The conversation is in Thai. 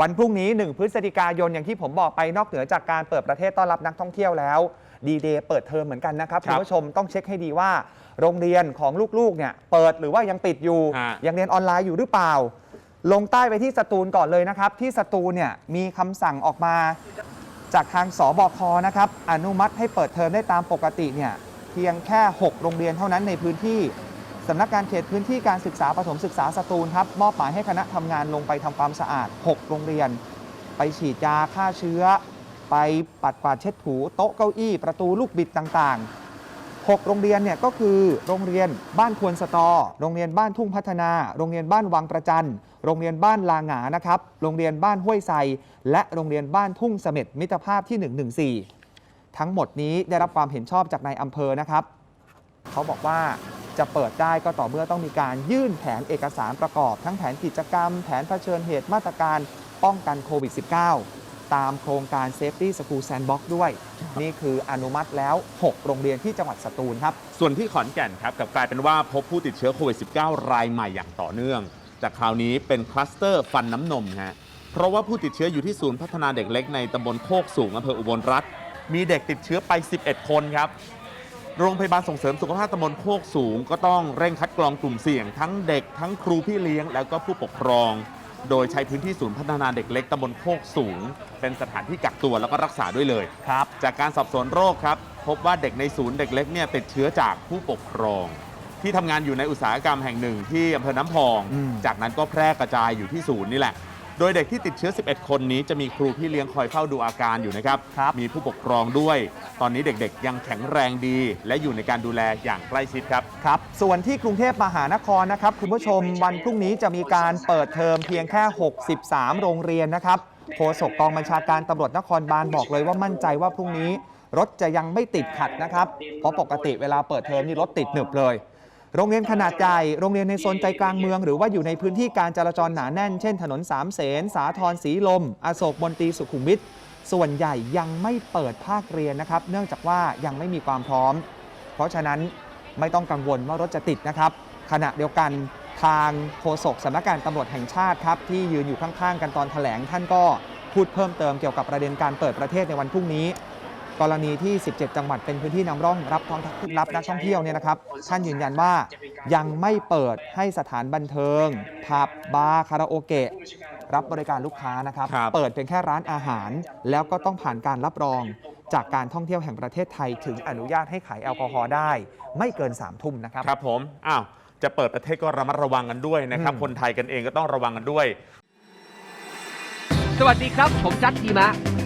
วันพรุ่งนี้ 1 พฤศจิกายนอย่างที่ผมบอกไปนอกเหนือจากการเปิดประเทศต้อนรับนักท่องเที่ยวแล้วดีเดย์เปิดเทอมเหมือนกันนะครับครัคุบณผู้ชมต้องเช็คให้ดีว่า โรงเรียนของลูกๆเนี่ยเปิดหรือว่ายังปิดอยู่ ฮะ ยังเรียนออนไลน์อยู่หรือเปล่า ลงใต้ไปที่สตูลก่อนเลยนะครับ ที่สตูลเนี่ยมีคำสั่งออกมา จากทางสบคนะครับ อนุมัติให้เปิดเทอมได้ตามปกติเนี่ยเพียงแค่ 6 โรงเรียนเท่านั้นในพื้นที่ สำนักงานเขตพื้นที่การศึกษาปฐมศึกษาสตูลครับมอบหมายให้คณะทำงานลงไปทำความสะอาด 6 โรงเรียน ไปฉีดยาฆ่าเชื้อ ไปปัดกวาดเช็ดถูโต๊ะเก้าอี้ประตูลูกบิดต่างๆ 6 โรงเรียนเนี่ยก็คือโรงเรียนบ้านควนสตอ โรงเรียนบ้านทุ่งพัฒนา โรงเรียนบ้านวังประจันโรงเรียนบ้านลาหงานะครับโรงเรียนบ้านห้วยไซและโรงเรียนบ้านทุ่งเสม็ดมิตรภาพที่ 114 ทั้งหมดนี้ได้รับความเห็นชอบจากนายอำเภอนะครับ เขาบอกว่า จะเปิดได้ก็ต่อเมื่อต้องมีการยื่นแผนเอกสารประกอบ ทั้งแผนกิจกรรม แผนเผชิญเหตุมาตรการป้องกันโควิด -19 ตามโครงการ Safety School Sandbox ด้วย นี่คืออนุมัติแล้ว 6 โรงเรียนที่จังหวัดสตูลครับ ส่วนที่ขอนแก่นครับกับกลายเป็นว่าพบผู้ติดเชื้อโควิด -19 รายใหม่อย่างต่อเนื่องจากคราวนี้เป็นคลัสเตอร์ฟันน้ำนมฮะเพราะว่าผู้ติดเชื้ออยู่ที่ศูนย์พัฒนาเด็กเล็กในตำบลโคกสูงอำเภออุบลรัฐมีเด็กติดเชื้อไป 11 คนครับ โรงพยาบาลส่งเสริมสุขภาพตำบลโคกสูง ก็ต้องเร่งคัดกรองกลุ่มเสี่ยง ทั้งเด็กทั้งครูพี่เลี้ยง แล้วก็ผู้ปกครอง โดยใช้พื้นที่ศูนย์พัฒนาเด็กเล็กตำบลโคกสูง เป็นสถานที่กักตัวแล้วก็รักษาด้วยเลยครับ จากการสอบสวนโรคครับ พบว่าเด็กในศูนย์เด็กเล็กเนี่ยติดเชื้อจากผู้ปกครอง ที่ทำงานอยู่ในอุตสาหกรรมแห่งหนึ่งที่อำเภอน้ำพองอืมจากนั้นก็แพร่กระจายอยู่ที่ศูนย์นี่แหละ โดยเด็กที่ติดเชื้อ 11 คนนี้จะมีครูพี่เลี้ยงคอยเฝ้าดูอาการอยู่นะครับครับ มีผู้ปกครองด้วย ตอนนี้เด็กๆ ยังแข็งแรงดี และอยู่ในการดูแลอย่างใกล้ชิดครับ ครับ ส่วนที่กรุงเทพมหานครนะครับ คุณผู้ชมวันพรุ่งนี้จะมีการเปิดเทอมเพียงแค่ 63 โรงเรียนนะครับโฆษกกองบัญชาการตำรวจนครบาลบอกเลยว่ามั่นใจว่าพรุ่งนี้ รถจะยังไม่ติดขัดนะครับ เพราะปกติเวลาเปิดเทอมนี่รถติดหนึบเลย โรงเรียนขนาดใหญ่ โรงเรียนในโซนใจกลางเมือง หรือว่าอยู่ในพื้นที่การจราจรหนาแน่น เช่น ถนนสามเสน สาทรสีลม อโศกมนตีสุขุมวิท ส่วนใหญ่ยังไม่เปิดภาคเรียนนะครับ เนื่องจากว่ายังไม่มีความพร้อม เพราะฉะนั้นไม่ต้องกังวลว่ารถจะติดนะครับ ขณะเดียวกันทางโฆษกสำนักงานตำรวจแห่งชาติครับที่ยืนอยู่ข้างๆ กันตอนแถลงท่านก็พูดเพิ่มเติมเกี่ยวกับประเด็นการเปิดประเทศในวันพรุ่งนี้ กรณีที่ 17 จังหวัดเป็นพื้นที่นำร่องรับท้องรับนักท่องเที่ยวเนี่ยนะครับท่านยืนยันว่ายังไม่เปิดให้สถานบันเทิงผับบาร์คาราโอเกะรับบริการลูกค้านะครับครับเปิดเป็นแค่ร้านอาหาร แล้วก็ต้องผ่านการรับรองจากการท่องเที่ยวแห่งประเทศไทย ถึงอนุญาตให้ขายแอลกอฮอล์ได้ ไม่เกิน3ทุ่มนะครับ ครับผมอ้าวจะเปิดประเทศก็ระมัดระวังกันด้วยนะครับอืมคนไทยกันเองก็ต้องระวังกันด้วย สวัสดีครับ ผมจัดทีมะ